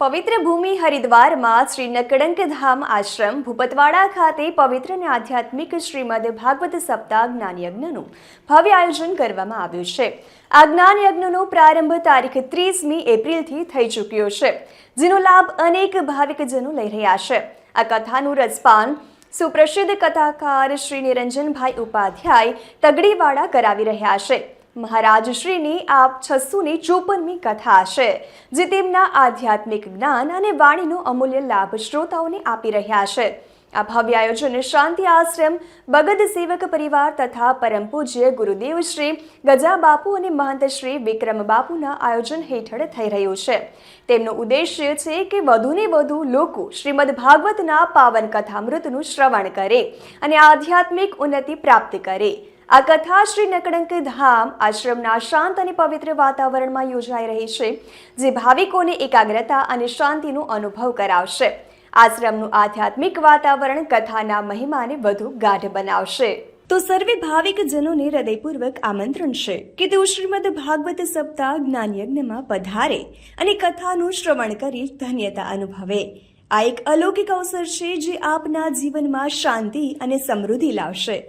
પવિત્ર ભૂમિ હરિદ્વારમાં શ્રી નકડંકધામ આશ્રમ, ભૂપતવાડા ખાતે પવિત્ર અને આધ્યાત્મિક શ્રીમદ ભાગવત સપ્તાહ જ્ઞાનયજ્ઞનું ભવ્ય આયોજન કરવામાં આવ્યું છે. આ જ્ઞાનયજ્ઞનો પ્રારંભ તારીખ ત્રીસમી એપ્રિલથી થઈ ચૂક્યો છે, જેનો લાભ અનેક ભાવિકજનો લઈ રહ્યા છે. આ કથાનું રસપાન સુપ્રસિદ્ધ કથાકાર શ્રી નિરંજનભાઈ ઉપાધ્યાય તગડીવાળા કરાવી રહ્યા છે. મહારાજ શ્રીની આ છસોની ચોપનમી કથા છે, જે તેમના આધ્યાત્મિક જ્ઞાન અને વાણીનો અમૂલ્ય લાભ શ્રોતાઓને આપી રહ્યા છે. આ ભવ્ય આયોજન શાંતિ આશ્રમ બગદ સેવક પરિવાર તથા પરમ પૂજ્ય ગુરુદેવ શ્રી ગજા બાપુ અને મહંત શ્રી વિક્રમ બાપુના આયોજન હેઠળ થઈ રહ્યું છે. તેમનો ઉદ્દેશ્ય છે કે વધુને વધુ લોકો શ્રીમદ ભાગવતના પાવન કથામૃતનું શ્રવણ કરે અને આધ્યાત્મિક ઉન્નતિ પ્રાપ્ત કરે. આ કથા શ્રી નકડંક ધામ આશ્રમના શાંત અને પવિત્ર વાતાવરણમાં યોજાઈ રહી છે, જે ભાવિકોને એકાગ્રતા અને શાંતિનો અનુભવ કરાવશે. આશ્રમનું આધ્યાત્મિક વાતાવરણ કથાના મહિમાને વધુ ગાઢ બનાવશે. તો સર્વે ભાવિક જનોને હૃદયપૂર્વક આમંત્રણ છે કે તેઓ શ્રીમદ ભાગવત સપ્તાહ જ્ઞાનયજ્ઞમાં પધારે અને કથાનું શ્રવણ કરી ધન્યતા અનુભવે. આ એક અલૌકિક અવસર છે જે આપના જીવનમાં શાંતિ અને સમૃદ્ધિ લાવશે.